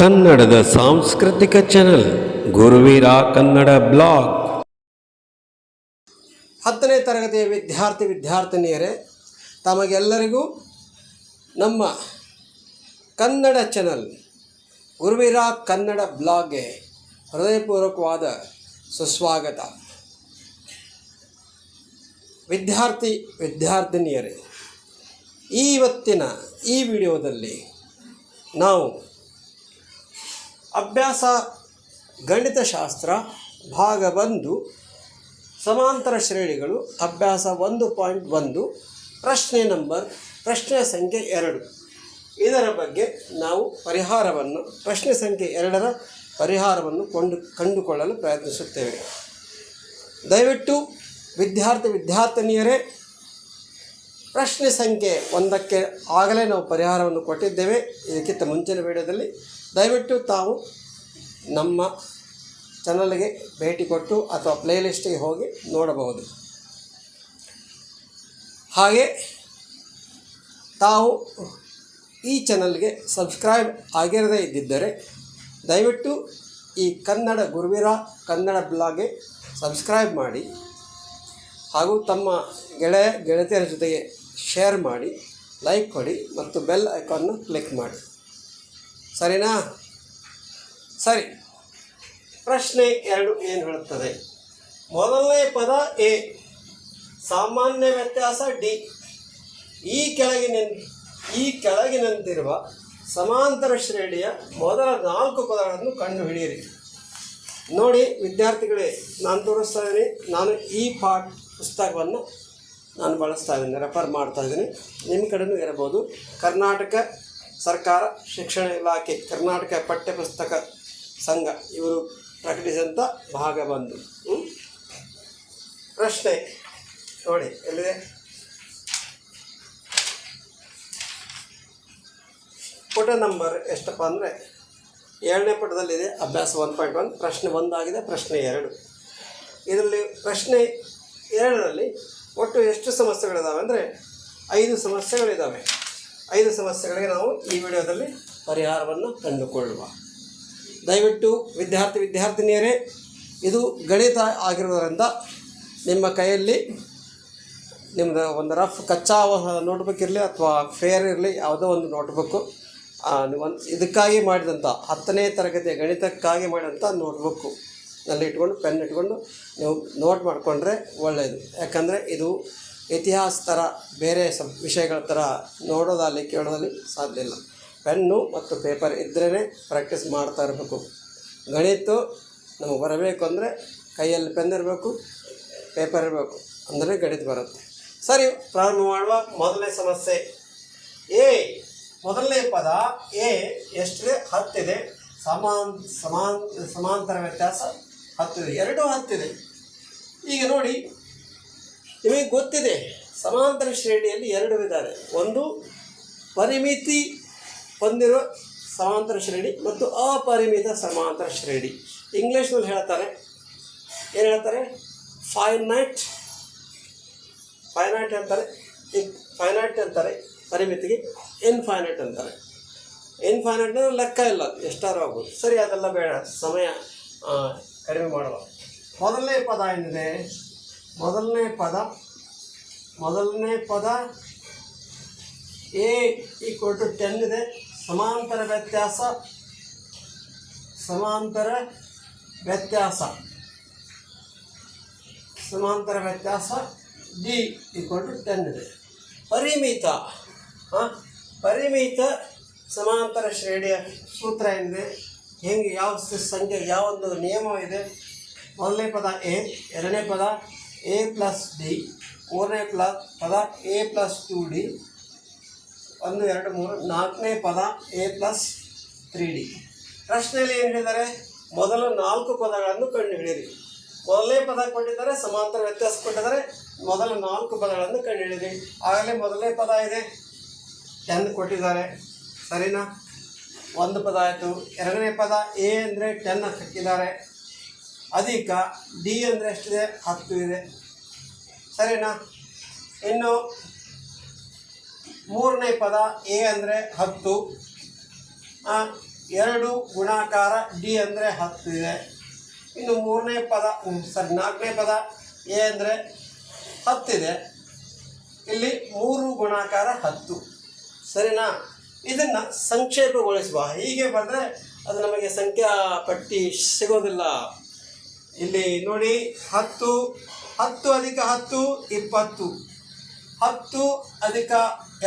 ಕನ್ನಡದ ಸಾಂಸ್ಕೃತಿಕ channel Guruveera Kannada blog ಹತ್ತನೇ ತರಗತಿಯ ವಿದ್ಯಾರ್ಥಿ ವಿದ್ಯಾರ್ಥಿನಿಯರೇ, ತಮಗೆಲ್ಲರಿಗೂ ನಮ್ಮ ಕನ್ನಡ ಚಾನಲ್ ಗುರುವೀರ ಕನ್ನಡ ಬ್ಲಾಗ್ಗೆ ಹೃದಯಪೂರ್ವಕವಾದ ಸುಸ್ವಾಗತ. ವಿದ್ಯಾರ್ಥಿ ವಿದ್ಯಾರ್ಥಿನಿಯರೇ ಇವತ್ತಿನ ಈ ವಿಡಿಯೋದಲ್ಲಿ ನಾವು ಅಭ್ಯಾಸ ಗಣಿತಶಾಸ್ತ್ರ ಭಾಗ ಒಂದು, ಸಮಾಂತರ ಶ್ರೇಣಿಗಳು, ಅಭ್ಯಾಸ ಒಂದು ಪಾಯಿಂಟ್ ಒಂದು, ಪ್ರಶ್ನೆ ನಂಬರ್, ಪ್ರಶ್ನೆ ಸಂಖ್ಯೆ ಎರಡು. ಇದರ ಬಗ್ಗೆ ನಾವು ಪರಿಹಾರವನ್ನು, ಪ್ರಶ್ನೆ ಸಂಖ್ಯೆ ಎರಡರ ಪರಿಹಾರವನ್ನು ಕೊಂಡು, ಕಂಡುಕೊಳ್ಳಲು ಪ್ರಯತ್ನಿಸುತ್ತೇವೆ. ದಯವಿಟ್ಟು ವಿದ್ಯಾರ್ಥಿ, ವಿದ್ಯಾರ್ಥಿನಿಯರೇ, ಪ್ರಶ್ನೆ ಸಂಖ್ಯೆ ಒಂದಕ್ಕೆ ಆಗಲೇ ನಾವು ಪರಿಹಾರವನ್ನು ಕೊಟ್ಟಿದ್ದೇವೆ. ಇದಕ್ಕಿಂತ ಮುಂಚಿನ ವಿಡಿಯೋದಲ್ಲಿ ದಯವಿಟ್ಟು ತಾವು ನಮ್ಮ ಚಾನಲ್ಗೆ ಭೇಟಿ ಕೊಟ್ಟು ಅಥವಾ ಪ್ಲೇಲಿಸ್ಟಿಗೆ ಹೋಗಿ ನೋಡಬಹುದು. ಹಾಗೆ ತಾವು ಈ ಚಾನಲ್ಗೆ ಸಬ್ಸ್ಕ್ರೈಬ್ ಆಗಿರದೇ ಇದ್ದಿದ್ದರೆ ದಯವಿಟ್ಟು ಈ ಕನ್ನಡ ಗುರುವಿರ ಕನ್ನಡ ಬ್ಲಾಗ್ಗೆ ಸಬ್ಸ್ಕ್ರೈಬ್ ಮಾಡಿ ಹಾಗೂ ತಮ್ಮ ಗೆಳೆಯ ಗೆಳತಿಯರ ಜೊತೆಗೆ ಶೇರ್ ಮಾಡಿ, ಲೈಕ್ ಕೊಡಿ ಮತ್ತು ಬೆಲ್ ಐಕಾನ್ನ ಕ್ಲಿಕ್ ಮಾಡಿ. ಸರಿನಾ? ಸರಿ. ಪ್ರಶ್ನೆ ಎರಡು ಏನು ಹೇಳುತ್ತದೆ? ಮೊದಲನೇ ಪದ ಎ. ಸಾಮಾನ್ಯ ವ್ಯತ್ಯಾಸ ಡಿ. ಈ ಕೆಳಗಿನ ಈ ಕೆಳಗಿನಂತಿರುವ ಸಮಾಂತರ ಶ್ರೇಣಿಯ ಮೊದಲ ನಾಲ್ಕು ಪದಗಳನ್ನು ಕಂಡುಹಿಡಿಯಿರಿ. ನೋಡಿ ವಿದ್ಯಾರ್ಥಿಗಳೇ, ನಾನು ತೋರಿಸ್ತಾ ಇದ್ದೀನಿ. ನಾನು ಈ ಪಾಠ ಪುಸ್ತಕವನ್ನು ನಾನು ಬಳಸ್ತಾ ಇದ್ದೀನಿ, ರೆಫರ್ ಮಾಡ್ತಾ ಇದ್ದೀನಿ. ನಿಮ್ಮ ಕಡೆನೂ ಇರಬಹುದು. ಕರ್ನಾಟಕ ಸರ್ಕಾರ, ಶಿಕ್ಷಣ ಇಲಾಖೆ, ಕರ್ನಾಟಕ ಪಠ್ಯಪುಸ್ತಕ ಸಂಘ ಇವರು ಪ್ರಕಟಿಸಿದಂಥ ಭಾಗ ಬಂದು. ಪ್ರಶ್ನೆ ನೋಡಿ, ಎಲ್ಲಿದೆ? ಪುಟ ನಂಬರ್ ಎಷ್ಟಪ್ಪ ಅಂದರೆ ಏಳನೇ ಪುಟದಲ್ಲಿದೆ, ಅಭ್ಯಾಸ ಒನ್ ಪಾಯಿಂಟ್ ಒನ್ ಪ್ರಶ್ನೆ ಒಂದಾಗಿದೆ, ಪ್ರಶ್ನೆ ಎರಡು. ಇದರಲ್ಲಿ ಪ್ರಶ್ನೆ ಎರಡರಲ್ಲಿ ಒಟ್ಟು ಎಷ್ಟು ಸಮಸ್ಯೆಗಳಿದ್ದಾವೆ ಅಂದರೆ ಐದು ಸಮಸ್ಯೆಗಳಿದ್ದಾವೆ ಐದು ಸಮಸ್ಯೆಗಳಿಗೆ ನಾವು ಈ ವಿಡಿಯೋದಲ್ಲಿ ಪರಿಹಾರವನ್ನು ಕಂಡುಕೊಳ್ಳುವ. ದಯವಿಟ್ಟು ವಿದ್ಯಾರ್ಥಿ ವಿದ್ಯಾರ್ಥಿನಿಯರೇ, ಇದು ಗಣಿತ ಆಗಿರೋದರಿಂದ ನಿಮ್ಮ ಕೈಯಲ್ಲಿ ನಿಮ್ಮದು ಒಂದು ರಫ್ ಕಚ್ಚಾ ನೋಟ್ಬುಕ್ ಇರಲಿ ಅಥವಾ ಫೇರ್ ಇರಲಿ, ಯಾವುದೋ ಒಂದು ನೋಟ್ಬುಕ್ಕು ಒಂದು ಇದಕ್ಕಾಗಿ ಮಾಡಿದಂಥ, ಹತ್ತನೇ ತರಗತಿಯ ಗಣಿತಕ್ಕಾಗಿ ಮಾಡಿದಂಥ ನೋಟ್ಬುಕ್ಕು ನಲ್ಲಿ ಇಟ್ಕೊಂಡು, ಪೆನ್ ಇಟ್ಕೊಂಡು ನೀವು ನೋಟ್ ಮಾಡಿಕೊಂಡ್ರೆ ಒಳ್ಳೆಯದು ಯಾಕಂದರೆ ಇದು ಇತಿಹಾಸ ಥರ, ಬೇರೆ ಸ, ವಿಷಯಗಳ ಥರ ನೋಡೋದಲ್ಲಿ ಕೇಳೋದಲ್ಲಿ ಸಾಧ್ಯ ಇಲ್ಲ. ಪೆನ್ನು ಮತ್ತು ಪೇಪರ್ ಇದ್ರೇ ಪ್ರಾಕ್ಟೀಸ್ ಮಾಡ್ತಾ ಇರಬೇಕು. ಗಣಿತು ನಮಗೆ ಬರಬೇಕು ಅಂದರೆ ಕೈಯಲ್ಲಿ ಪೆನ್ ಇರಬೇಕು, ಪೇಪರ್ ಇರಬೇಕು, ಅಂದರೆ ಗಣಿತ ಬರುತ್ತೆ. ಸರಿ, ಪ್ರಾರಂಭ ಮಾಡುವ ಮೊದಲನೇ ಸಮಸ್ಯೆ. ಎ, ಮೊದಲನೇ ಪದ ಎ ಎಷ್ಟಿದೆ? ಹತ್ತಿದೆ. ಸಮಾನ್ ಸಮಾನ್, ಸಮಾಂತರ ವ್ಯತ್ಯಾಸ ಹತ್ತಿದೆ. ಎರಡೂ ಹತ್ತಿದೆ. ಈಗ ನೋಡಿ ನಿಮಗೆ ಗೊತ್ತಿದೆ ಸಮಾಂತರ ಶ್ರೇಣಿಯಲ್ಲಿ ಎರಡು ಇದ್ದಾರೆ ಒಂದು, ಪರಿಮಿತಿ ಹೊಂದಿರುವ ಸಮಾಂತರ ಶ್ರೇಣಿ ಮತ್ತು ಅಪರಿಮಿತ ಸಮಾಂತರ ಶ್ರೇಣಿ. ಇಂಗ್ಲೀಷ್ನಲ್ಲಿ ಹೇಳ್ತಾರೆ, ಏನು ಹೇಳ್ತಾರೆ? ಫೈನೈಟ್. ಫೈನೈಟ್ ಅಂತಾರೆ ಫೈನೈಟ್ ಅಂತಾರೆ, ಪರಿಮಿತಿಗೆ ಇನ್ಫೈನೈಟ್ ಅಂತಾರೆ. ಇನ್ಫೈನೈಟ್ ಅಂದರೆ ಲೆಕ್ಕ ಇಲ್ಲ ಎಷ್ಟಾರು ಆಗ್ಬೋದು. ಸರಿ, ಅದೆಲ್ಲ ಬೇಡ, ಸಮಯ ಕಡಿಮೆ ಮಾಡುವ ಮೊದಲನೇ ಪದ ಏನಿದೆ? ಮೊದಲನೇ ಪದ ಮೊದಲನೇ ಪದ ಎ ಈಕ್ವಲ್ ಟು ಟೆನ್ ಇದೆ. ಸಮಾಂತರ ವ್ಯತ್ಯಾಸ ಸಮಾಂತರ ವ್ಯತ್ಯಾಸ. ಸಮಾಂತರ ವ್ಯತ್ಯಾಸ ಡಿ ಈಕ್ವಲ್ ಟು ಟೆನ್ ಇದೆ. ಪರಿಮಿತ ಪರಿಮಿತ ಸಮಾಂತರ ಶ್ರೇಣಿಯ ಸೂತ್ರ ಏನಿದೆ? ಹೆಂಗೆ, ಯಾವ ಸಂಖ್ಯೆ ಯಾವೊಂದು ನಿಯಮ ಇದೆ ಮೊದಲನೇ ಪದ ಎ ಎರಡನೇ ಪದ ಎ ಪ್ಲಸ್ ಡಿ ಮೂರನೇ ಪ್ಲಸ್ ಪದ ಎ ಪ್ಲಸ್ ಟು ಡಿ ಒಂದು, ಎರಡು, ಮೂರು, ನಾಲ್ಕನೇ ಪದ ಎ ಪ್ಲಸ್ ತ್ರೀ ಡಿ ಪ್ರಶ್ನೆಯಲ್ಲಿ ಏನು ಹೇಳಿದ್ದಾರೆ? ಮೊದಲು ನಾಲ್ಕು ಪದಗಳನ್ನು ಕಂಡುಹಿಡಿಯಿರಿ. ಮೊದಲನೇ ಪದ ಕೊಟ್ಟಿದ್ದಾರೆ ಸಮಾಂತರ ವ್ಯತ್ಯಾಸ ಕೊಟ್ಟಿದ್ದಾರೆ. ಮೊದಲು ನಾಲ್ಕು ಪದಗಳನ್ನು ಕಂಡುಹಿಡಿಯಿರಿ. ಆಗಲೇ ಮೊದಲನೇ ಪದ ಇದೆ. ಟೆನ್ ಕೊಟ್ಟಿದ್ದಾರೆ. ಸರಿನಾ? ಒಂದು ಪದ ಆಯಿತು. ಎರಡನೇ ಪದ ಎ ಅಂದರೆ ಟೆನ್ ಹಾಕಿದ್ದಾರೆ. ಅಧಿಕ ಡಿ ಅಂದರೆ ಎಷ್ಟಿದೆ? ಹತ್ತು ಇದೆ. ಸರಿನಾ? ಇನ್ನು ಮೂರನೇ ಪದ ಎ ಅಂದರೆ ಹತ್ತು. ಎರಡು ಗುಣಾಕಾರ ಡಿ ಅಂದರೆ ಹತ್ತು ಇದೆ. ಇನ್ನು ಮೂರನೇ ಪದ ಸರಿ, ನಾಲ್ಕನೇ ಪದ ಎ ಅಂದರೆ ಹತ್ತಿದೆ ಇಲ್ಲಿ ಮೂರು ಗುಣಾಕಾರ ಹತ್ತು. ಸರಿನಾ? ಇದನ್ನು ಸಂಕ್ಷೇಪಗೊಳಿಸುವ ಹೀಗೆ ಬಂದರೆ ಅದು ನಮಗೆ ಸಂಖ್ಯಾ ಪಟ್ಟಿ ಸಿಗೋದಿಲ್ಲ. ಇಲ್ಲಿ ನೋಡಿ ಹತ್ತು ಹತ್ತು ಅಧಿಕ ಹತ್ತು, ಇಪ್ಪತ್ತು. ಹತ್ತು ಅಧಿಕ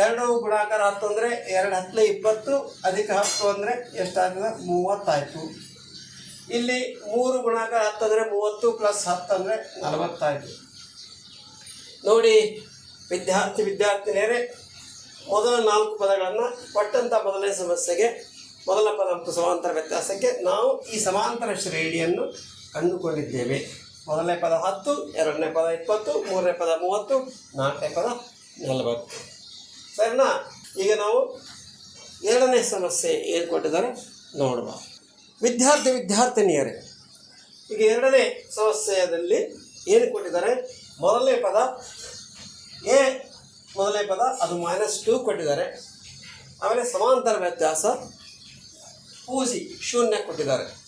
ಎರಡು ಗುಣಾಕಾರ ಹತ್ತು ಅಂದರೆ ಎರಡು ಹತ್ತಲೆ ಇಪ್ಪತ್ತು, ಅಧಿಕ ಹತ್ತು ಅಂದರೆ ಎಷ್ಟಾಗ್ತದೆ? ಮೂವತ್ತಾಯಿತು. ಇಲ್ಲಿ ಮೂರು ಗುಣಾಕಾರ ಹತ್ತು ಅಂದರೆ ಮೂವತ್ತು ಪ್ಲಸ್ ಹತ್ತು ಅಂದರೆ ನಲವತ್ತಾಯಿತು. ನೋಡಿ ವಿದ್ಯಾರ್ಥಿ, ವಿದ್ಯಾರ್ಥಿನಿಯರೇ, ಮೊದಲ ನಾಲ್ಕು ಪದಗಳನ್ನು ಕೊಟ್ಟಂಥ ಮೊದಲನೇ ಸಮಸ್ಯೆಗೆ, ಮೊದಲ ಪದ ಮತ್ತು ಸಮಾಂತರ ವ್ಯತ್ಯಾಸಕ್ಕೆ ನಾವು ಈ ಸಮಾಂತರ ಶ್ರೇಣಿಯನ್ನು ಕಂಡುಕೊಂಡಿದ್ದೇವೆ. ಮೊದಲನೇ ಪದ ಹತ್ತು, ಎರಡನೇ ಪದ ಇಪ್ಪತ್ತು, ಮೂರನೇ ಪದ ಮೂವತ್ತು, ನಾಲ್ಕನೇ ಪದ ನಲವತ್ತು. ಸರಿನಾ? ಈಗ ನಾವು ಎರಡನೇ ಸಮಸ್ಯೆ ಏನು ಕೊಟ್ಟಿದ್ದಾರೆ ನೋಡುವ. ವಿದ್ಯಾರ್ಥಿ, ವಿದ್ಯಾರ್ಥಿನಿಯರೇ, ಈಗ ಎರಡನೇ ಸಮಸ್ಯೆಯಲ್ಲಿ ಏನು ಕೊಟ್ಟಿದ್ದಾರೆ? ಮೊದಲನೇ ಪದ ಎ, ಮೊದಲನೇ ಪದ ಅದು ಮೈನಸ್ ಟೂ ಕೊಟ್ಟಿದ್ದಾರೆ. ಆಮೇಲೆ ಸಮಾಂತರ ವ್ಯತ್ಯಾಸ ಪೂಜಿ ಶೂನ್ಯ ಕೊಟ್ಟಿದ್ದಾರೆ.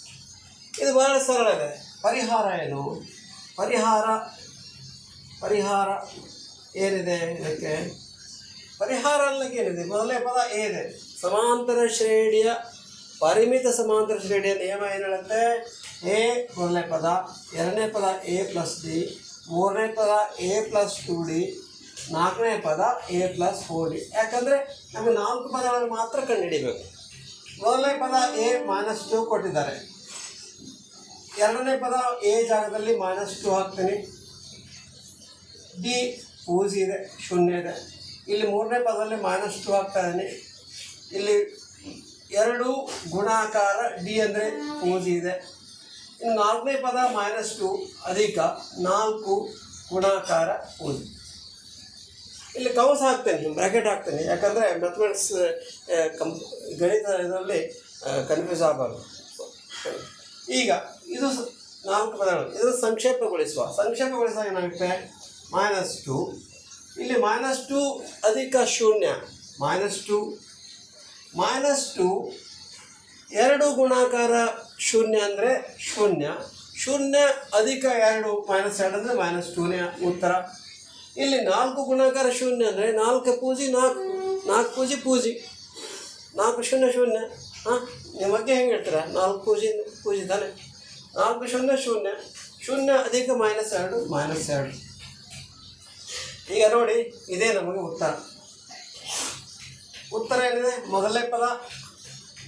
ಇದು ಬಹಳ ಸರಳ ಇದೆ. ಪರಿಹಾರ ಏನು? ಪರಿಹಾರ ಪರಿಹಾರ ಏನಿದೆ ಇದಕ್ಕೆ? ಪರಿಹಾರ ಏನಿದೆ ಮೊದಲನೇ ಪದ ಏನಿದೆ ಸಮಾಂತರ ಶ್ರೇಣಿಯ, ಪರಿಮಿತ ಸಮಾಂತರ ಶ್ರೇಣಿಯ ನಿಯಮ ಏನು ಹೇಳುತ್ತೆ? ಎ, ಮೊದಲನೇ ಪದ. ಎರಡನೇ ಪದ ಎ ಪ್ಲಸ್ ಡಿ ಮೂರನೇ ಪದ ಎ ಪ್ಲಸ್ ಟು ಡಿ. ನಾಲ್ಕನೇ ಪದ ಎ ಪ್ಲಸ್ ಫೋರ್ ಡಿ. ಯಾಕಂದರೆ ನಮಗೆ ನಾಲ್ಕು ಪದಗಳನ್ನು ಮಾತ್ರ ಕಂಡುಹಿಡಿಬೇಕು. ಮೊದಲನೇ ಪದ ಎ ಮೈನಸ್ ಟು ಕೊಟ್ಟಿದ್ದಾರೆ. ಎರಡನೇ ಪದ ಎ ಜಾಗದಲ್ಲಿ ಮೈನಸ್ ಟು ಹಾಕ್ತೀನಿ. ಡಿ ಊಜಿ ಇದೆ, ಶೂನ್ಯ ಇದೆ. ಇಲ್ಲಿ ಮೂರನೇ ಪದದಲ್ಲಿ ಮೈನಸ್ ಟು ಹಾಕ್ತಾ ಇದ್ದೀನಿ. ಇಲ್ಲಿ ಎರಡು ಗುಣಾಕಾರ ಡಿ ಅಂದರೆ ಪೂಜಿ ಇದೆ. ಇನ್ನು ನಾಲ್ಕನೇ ಪದ ಮೈನಸ್ ಟು ಅಧಿಕ ನಾಲ್ಕು ಗುಣಾಕಾರ ಪೂಜಿ ಇಲ್ಲಿ ಕೌಸ್ ಹಾಕ್ತೇನೆ ಬ್ರ್ಯಾಕೆಟ್ ಹಾಕ್ತೇನೆ. ಯಾಕಂದರೆ ಮೆಥಮೆಟಿಕ್ಸ್ ಕಂಪ್ ಗಣಿತ ಇದರಲ್ಲಿ ಕನ್ಫ್ಯೂಸ್ ಆಗಬಾರ್ದು. ಈಗ ಇದು ನಾಲ್ಕು ಪದಗಳು. ಇದನ್ನು ಸಂಕ್ಷೇಪಗೊಳಿಸುವ. ಸಂಕ್ಷೇಪಗೊಳಿಸುವಾಗ ಏನಾಗುತ್ತೆ ಮೈನಸ್ ಟು ಇಲ್ಲಿ ಮೈನಸ್ ಟು ಅಧಿಕ ಶೂನ್ಯ. ಮೈನಸ್ ಟು ಮೈನಸ್ ಟು ಎರಡು ಗುಣಾಕಾರ ಶೂನ್ಯ ಅಂದರೆ ಶೂನ್ಯ. ಶೂನ್ಯ ಅಧಿಕ ಎರಡು ಮೈನಸ್ ಎರಡು ಅಂದರೆ ಮೈನಸ್ ಟೂನೇ ಉತ್ತರ. ಇಲ್ಲಿ ನಾಲ್ಕು ಗುಣಾಕಾರ ಶೂನ್ಯ ಅಂದರೆ ನಾಲ್ಕು ಪೂಜಿ ನಾಲ್ಕು ನಾಲ್ಕು ಪೂಜಿ ಪೂಜಿ. ನಾಲ್ಕು ಶೂನ್ಯ ಶೂನ್ಯ. ಹಾಂ? ನಿಮ್ಮ ಬಗ್ಗೆ ಹೆಂಗೆ ಹೇಳ್ತೀರಾ? ನಾಲ್ಕು ಪೂಜೆ ಪೂಜೆ ತಾನೆ? ನಾಲ್ಕು ಶೂನ್ಯ ಶೂನ್ಯ. ಶೂನ್ಯ ಅಧಿಕ ಮೈನಸ್ ಎರಡು. ಮೈನಸ್ ಎರಡು. ಈಗ ನೋಡಿ ಇದೇ ನಮಗೆ ಉತ್ತರ. ಉತ್ತರ ಏನಿದೆ? ಮೊದಲನೇ ಪದ.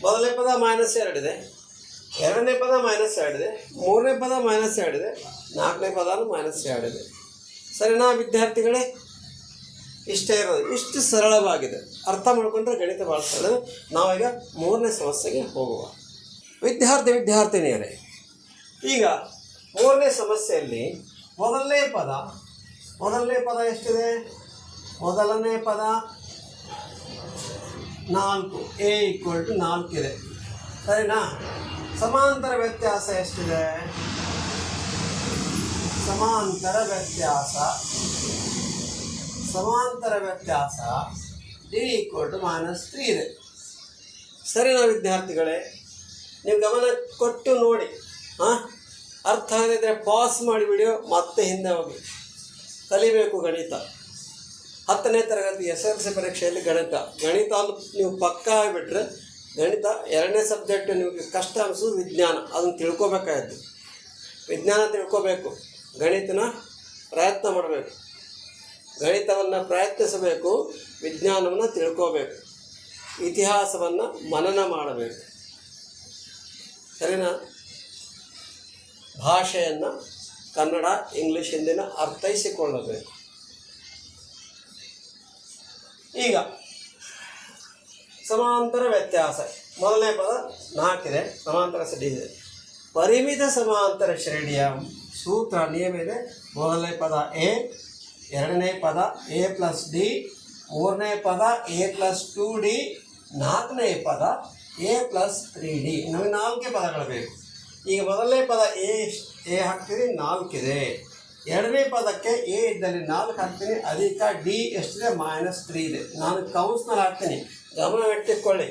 ಮೊದಲನೇ ಪದ ಮೈನಸ್ ಎರಡಿದೆ ಎರಡನೇ ಪದ ಮೈನಸ್ ಎರಡಿದೆ ಮೂರನೇ ಪದ ಮೈನಸ್ ಎರಡಿದೆ ನಾಲ್ಕನೇ ಪದನೂ ಮೈನಸ್ ಎರಡಿದೆ ಸರಿನಾ ವಿದ್ಯಾರ್ಥಿಗಳೇ? ಇಷ್ಟೇ ಇರೋದು. ಇಷ್ಟು ಸರಳವಾಗಿದೆ. ಅರ್ಥ ಮಾಡಿಕೊಂಡ್ರೆ ಗಣಿತ ಭಾಳ ಸರಳ ನಾವೀಗ ಮೂರನೇ ಸಮಸ್ಯೆಗೆ ಹೋಗುವ. ವಿದ್ಯಾರ್ಥಿ, ವಿದ್ಯಾರ್ಥಿನಿಯರೇ, ಈಗ ಮೂರನೇ ಸಮಸ್ಯೆಯಲ್ಲಿ ಮೊದಲನೇ ಪದ ಮೊದಲನೇ ಪದ ಎಷ್ಟಿದೆ? ಮೊದಲನೇ ಪದ ನಾಲ್ಕು. ಎ ಈಕ್ವಲ್ ಟು ನಾಲ್ಕಿದೆ ಸರಿನಾ? ಸಮಾಂತರ ವ್ಯತ್ಯಾಸ ಎಷ್ಟಿದೆ? ಸಮಾಂತರ ವ್ಯತ್ಯಾಸ ಸಮಾಂತರ ವ್ಯತ್ಯಾಸ d equal to minus three ಇದೆ. ಸರಿನಾ ವಿದ್ಯಾರ್ಥಿಗಳೇ, ನೀವು ಗಮನ ಕೊಟ್ಟು ನೋಡಿ. ಹಾಂ? ಅರ್ಥ ಆಗದಿದ್ದರೆ ಪಾಸ್ ಮಾಡಿ ವಿಡಿಯೋ ಮತ್ತೆ ಹಿಂದೆ ಹೋಗಿ. ಕಲಿಬೇಕು ಗಣಿತ. ಹತ್ತನೇ ತರಗತಿ ಎಸ್ ಎಲ್ ಸಿ ಪರೀಕ್ಷೆಯಲ್ಲಿ ಗಣಿತ. ಗಣಿತ ನೀವು ಪಕ್ಕಾ ಆಗಿಬಿಟ್ರೆ, ಗಣಿತ ಎರಡನೇ ಸಬ್ಜೆಕ್ಟ್ ನಿಮಗೆ ಕಷ್ಟ ಅನಿಸೋದು ವಿಜ್ಞಾನ. ಅದನ್ನು ತಿಳ್ಕೊಬೇಕಾಯ್ತು. ವಿಜ್ಞಾನ ತಿಳ್ಕೊಬೇಕು. ಗಣಿತನ ಪ್ರಯತ್ನ ಮಾಡಬೇಕು. ಗಣಿತವನ್ನು ಪ್ರಯತ್ನಿಸಬೇಕು, ವಿಜ್ಞಾನವನ್ನು ತಿಳ್ಕೋಬೇಕು, ಇತಿಹಾಸವನ್ನು ಮನನ ಮಾಡಬೇಕು. ಸರಿನಾ? ಭಾಷೆಯನ್ನು ಕನ್ನಡ, ಇಂಗ್ಲೀಷ್, ಹಿಂದಿನ ಅರ್ಥೈಸಿಕೊಳ್ಳಬೇಕು. ಈಗ, ಸಮಾಂತರ ವ್ಯತ್ಯಾಸ. ಮೊದಲನೇ ಪದ ನಾಲ್ಕಿದೆ, ಸಮಾಂತರ ಶ್ರೇಣಿ ಇದೆ. ಪರಿಮಿತ ಸಮಾಂತರ ಶ್ರೇಣಿಯ ಸೂತ್ರ ನಿಯಮ ಇದೆ. ಮೊದಲನೇ ಪದ ಎ ಎರಡನೇ ಪದ ಎ ಪ್ಲಸ್ ಡಿ ಮೂರನೇ ಪದ ಎ ಪ್ಲಸ್ ಟು ಡಿ ನಾಲ್ಕನೇ ಪದ ಎ ಪ್ಲಸ್ ತ್ರೀ ಡಿ ನಮಗೆ ನಾಲ್ಕೇ ಪದಗಳು ಬೇಕು. ಈಗ ಮೊದಲನೇ ಪದ ಎ ಎ ಹಾಕ್ತೀರಿ ನಾಲ್ಕಿದೆ. ಎರಡನೇ ಪದಕ್ಕೆ ಎ ಇದ್ದಲ್ಲಿ ನಾಲ್ಕು ಹಾಕ್ತೀನಿ ಅಧಿಕ ಡಿ ಎಷ್ಟಿದೆ? ಮೈನಸ್ ತ್ರೀ ಇದೆ. ನಾನು ಕೌನ್ಸ್ನಲ್ಲಿ ಹಾಕ್ತೀನಿ. ಗಮನವಿಟ್ಟುಕೊಳ್ಳಿ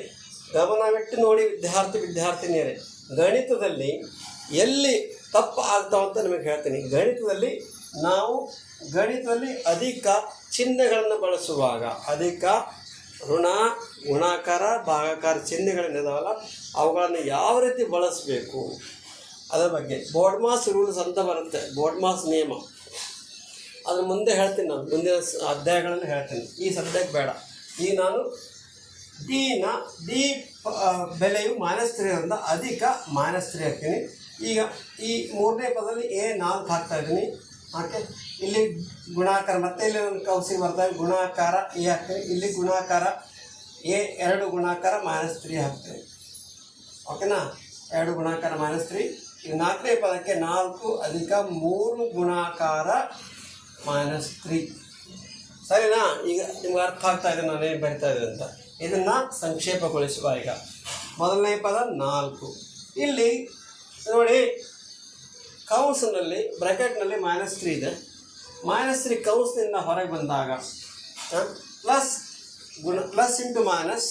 ಗಮನವಿಟ್ಟು ನೋಡಿ, ವಿದ್ಯಾರ್ಥಿ, ವಿದ್ಯಾರ್ಥಿನಿಯರೇ. ಗಣಿತದಲ್ಲಿ ಎಲ್ಲಿ ತಪ್ಪು ಆಗ್ತಾವಂತ ನಿಮಗೆ ಹೇಳ್ತೀನಿ. ಗಣಿತದಲ್ಲಿ ನಾವು ಗಣಿತದಲ್ಲಿ ಅಧಿಕ ಚಿಹ್ನೆಗಳನ್ನು ಬಳಸುವಾಗ, ಅಧಿಕ ಋಣ, ಗುಣಾಕಾರ, ಭಾಗಾಕಾರ ಚಿಹ್ನೆಗಳೇನಿದಾವಲ್ಲ ಅವುಗಳನ್ನು ಯಾವ ರೀತಿ ಬಳಸಬೇಕು? ಅದರ ಬಗ್ಗೆ. ಬೋಡ್ಮಾಸ್ ರೂಲ್ಸ್ ಅಂತ ಬರುತ್ತೆ. ಬೋಡ್ಮಾಸ್ ನಿಯಮ. ಅದ್ರ ಮುಂದೆ ಹೇಳ್ತೀನಿ ನಾನು. ಮುಂದಿನ ಅಧ್ಯಾಯಗಳನ್ನು ಹೇಳ್ತೀನಿ. ಈ ಸದ್ಯಕ್ಕೆ ಬೇಡ. ಈ ನಾನು ಡಿನ ಡಿ ಬೆಲೆಯು ಮೈನಸ್ ತ್ರೀ ಅಂತ ಅಧಿಕ ಮೈನಸ್ ತ್ರೀ ಹಾಕ್ತೀನಿ. ಈಗ ಈ ಮೂರನೇ ಪದದಲ್ಲಿ ಎ ನಾಲ್ಕು ಹಾಕ್ತಾ ಇದ್ದೀನಿ. ಓಕೆ ಇಲ್ಲಿ ಗುಣಾಕಾರ, ಮತ್ತೆ ಇಲ್ಲಿ ಒಂದು ಕೌಸಿ ಬರ್ತಾ ಗುಣಾಕಾರ ಎ ಹಾಕ್ತೇವೆ. ಇಲ್ಲಿ ಗುಣಾಕಾರ ಎ, ಎರಡು ಗುಣಾಕಾರ ಮೈನಸ್ ತ್ರೀ ಹಾಕ್ತೇವೆ. ಓಕೆನಾ ಎರಡು ಗುಣಾಕಾರ ಮೈನಸ್ ತ್ರೀ ಈಗ ನಾಲ್ಕನೇ ಪದಕ್ಕೆ ನಾಲ್ಕು ಅಧಿಕ ಮೂರು ಗುಣಾಕಾರ ಮೈನಸ್ ತ್ರೀ ಸರಿನಾ? ಈಗ ನಿಮ್ಗೆ ಅರ್ಥ ಆಗ್ತಾ ಇದೆ ನಾನು ಏನು ಬರಿತಾ ಇದೆ ಅಂತ. ಇದನ್ನು ಸಂಕ್ಷೇಪಗೊಳಿಸುವ ಈಗ. ಮೊದಲನೇ ಪದ ನಾಲ್ಕು. ಇಲ್ಲಿ ನೋಡಿ ಕೌನ್ಸ್ನಲ್ಲಿ ಬ್ರ್ಯಾಕೆಟ್ನಲ್ಲಿ ಮೈನಸ್ ತ್ರೀ ಇದೆ. ಮೈನಸ್ ತ್ರೀ ಕೌನ್ಸ್ನಿಂದ ಹೊರಗೆ ಬಂದಾಗ ಪ್ಲಸ್ ಗುಣ ಪ್ಲಸ್ ಇಂಟು ಮೈನಸ್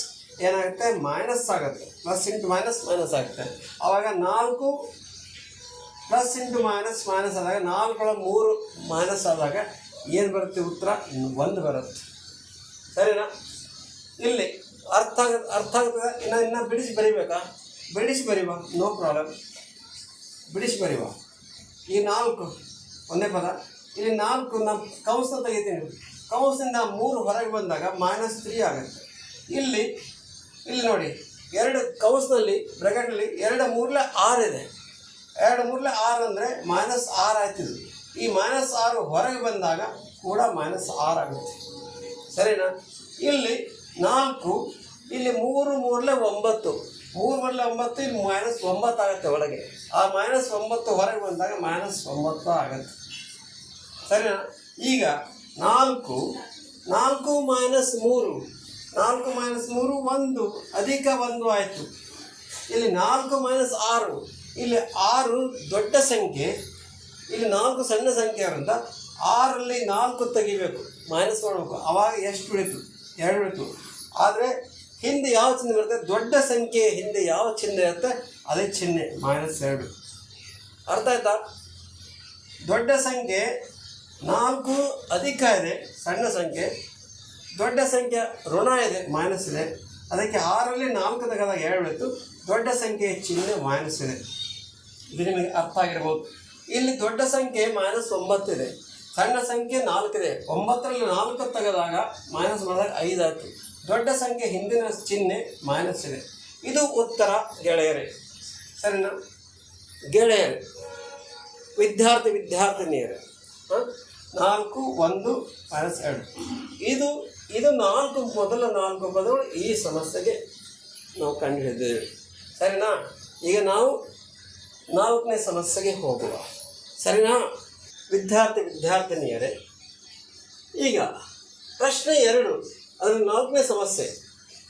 ಏನಾಗುತ್ತೆ? ಮೈನಸ್ ಆಗುತ್ತೆ. ಪ್ಲಸ್ ಇಂಟು ಮೈನಸ್ ಮೈನಸ್ ಆಗುತ್ತೆ. ಆವಾಗ ನಾಲ್ಕು ಪ್ಲಸ್ ಇಂಟು ಮೈನಸ್ ಮೈನಸ್ ಆದಾಗ ನಾಲ್ಕುಗಳ ಮೂರು ಮೈನಸ್ ಆದಾಗ ಏನು ಬರುತ್ತೆ ಉತ್ತರ? ಒಂದು ಬರುತ್ತೆ. ಸರಿನಾ? ಇಲ್ಲಿ ಅರ್ಥ ಆಗ, ಅರ್ಥ ಆಗ್ತದೆ? ಇನ್ನು, ಇನ್ನೂ ಬಿಡಿಸಿ ಬರಿಬೇಕಾ? ಬಿಡಿಸಿ ಬರೀವಾ? ನೋ ಪ್ರಾಬ್ಲಮ್ ಬಿಡಿಸಿ ಬರೀವ? ಈ ನಾಲ್ಕು, ಒಂದೇ ಪದ. ಇಲ್ಲಿ ನಾಲ್ಕು ನಾನು ಕೌನ್ಸ್ನ ತೆಗಿತೀನಿ ಕೌಸಿಂದ ಮೂರು ಹೊರಗೆ ಬಂದಾಗ ಮೈನಸ್ ತ್ರೀ ಆಗುತ್ತೆ. ಇಲ್ಲಿ ಇಲ್ಲಿ ನೋಡಿ, ಎರಡು ಕೌಸ್ನಲ್ಲಿ ಬ್ರ್ಯಾಕೆಟ್ನಲ್ಲಿ ಎರಡು ಮೂರಲೆ ಆರು ಇದೆ. ಎರಡು ಮೂರಲೆ ಆರು ಅಂದರೆ ಮೈನಸ್ ಆರು ಆಯ್ತಿದ್ದು ಈ ಮೈನಸ್ ಆರು ಹೊರಗೆ ಬಂದಾಗ ಕೂಡ ಮೈನಸ್ ಆರು ಆಗುತ್ತೆ. ಸರಿನಾ? ಇಲ್ಲಿ ನಾಲ್ಕು, ಇಲ್ಲಿ ಮೂರು ಮೂರಲೆ ಒಂಬತ್ತು. ಮೂರು ಮೂರಲೆ ಒಂಬತ್ತು ಇಲ್ಲಿ ಮೈನಸ್ ಒಂಬತ್ತು ಆಗುತ್ತೆ ಒಳಗೆ. ಆ ಮೈನಸ್ ಒಂಬತ್ತು ಹೊರಗೆ ಬಂದಾಗ ಮೈನಸ್ ಒಂಬತ್ತು ಆಗುತ್ತೆ. ಸರಿನಾ? ಈಗ ನಾಲ್ಕು ನಾಲ್ಕು ಮೈನಸ್ ಮೂರು, ನಾಲ್ಕು ಮೈನಸ್ ಮೂರು ಒಂದು, ಅಧಿಕ ಒಂದು ಆಯಿತು. ಇಲ್ಲಿ ನಾಲ್ಕು ಮೈನಸ್ ಆರು, ಇಲ್ಲಿ ಆರು ದೊಡ್ಡ ಸಂಖ್ಯೆ, ಇಲ್ಲಿ ನಾಲ್ಕು ಸಣ್ಣ ಸಂಖ್ಯೆ ಇರೋದ್ರಿಂದ ಆರಲ್ಲಿ ನಾಲ್ಕು ತೆಗಿಬೇಕು ಮೈನಸ್ ಮಾಡಬೇಕು. ಅವಾಗ ಎಷ್ಟು ಉಳಿತು? ಎರಡು ಉಳಿತು. ಆದರೆ ಹಿಂದೆ ಯಾವ ಚಿಹ್ನೆ ಬರುತ್ತೆ? ದೊಡ್ಡ ಸಂಖ್ಯೆ ಹಿಂದೆ ಯಾವ ಚಿಹ್ನೆ ಇರುತ್ತೆ? ಅದೇ ಚಿಹ್ನೆ ಮೈನಸ್ ಎರಡು. ಅರ್ಥ ಆಯ್ತಾ? ದೊಡ್ಡ ಸಂಖ್ಯೆ ನಾಲ್ಕು ಅಧಿಕ ಇದೆ, ಸಣ್ಣ ಸಂಖ್ಯೆ. ದೊಡ್ಡ ಸಂಖ್ಯೆ ಋಣ ಇದೆ ಮೈನಸ್ ಇದೆ. ಅದಕ್ಕೆ ಆರಲ್ಲಿ ನಾಲ್ಕು ತೆಗೆದಾಗ ಎರಡು ಇತ್ತು. ದೊಡ್ಡ ಸಂಖ್ಯೆಯ ಚಿಹ್ನೆ ಮೈನಸ್ ಇದೆ. ಇದು ನಿಮಗೆ ಅರ್ಥ ಆಗಿರ್ಬೋದು. ಇಲ್ಲಿ ದೊಡ್ಡ ಸಂಖ್ಯೆ ಮೈನಸ್ ಒಂಬತ್ತಿದೆ ಸಣ್ಣ ಸಂಖ್ಯೆ ನಾಲ್ಕಿದೆ ಒಂಬತ್ತರಲ್ಲಿ ನಾಲ್ಕು ತೆಗೆದಾಗ ಮೈನಸ್ ಮಾಡಿದಾಗ ಐದು ಆಯಿತು. ದೊಡ್ಡ ಸಂಖ್ಯೆ ಹಿಂದಿನ ಚಿಹ್ನೆ ಮೈನಸ್ ಇದೆ. ಇದು ಉತ್ತರ ಗೆಳೆಯರೇ. ಸರಿನಾ? ಗೆಳೆಯರೇ. ವಿದ್ಯಾರ್ಥಿ ವಿದ್ಯಾರ್ಥಿನಿಯರೇ? ನಾಲ್ಕು, ಒಂದು ಮೈನಸ್ ಎರಡು. ಇದು ಇದು ನಾಲ್ಕು, ಮೊದಲ ನಾಲ್ಕು ಪದಗಳು ಈ ಸಮಸ್ಯೆಗೆ ನಾವು ಕಂಡುಹಿಡಿದ್ದೇವೆ ಸರಿನಾ? ಈಗ ನಾವು ನಾಲ್ಕನೇ ಸಮಸ್ಯೆಗೆ ಹೋಗುವ. ಸರಿನಾ? ವಿದ್ಯಾರ್ಥಿ ವಿದ್ಯಾರ್ಥಿನಿಯರೇ. ಈಗ ಪ್ರಶ್ನೆ ಎರಡು. ಅದರ ನಾಲ್ಕನೇ ಸಮಸ್ಯೆ.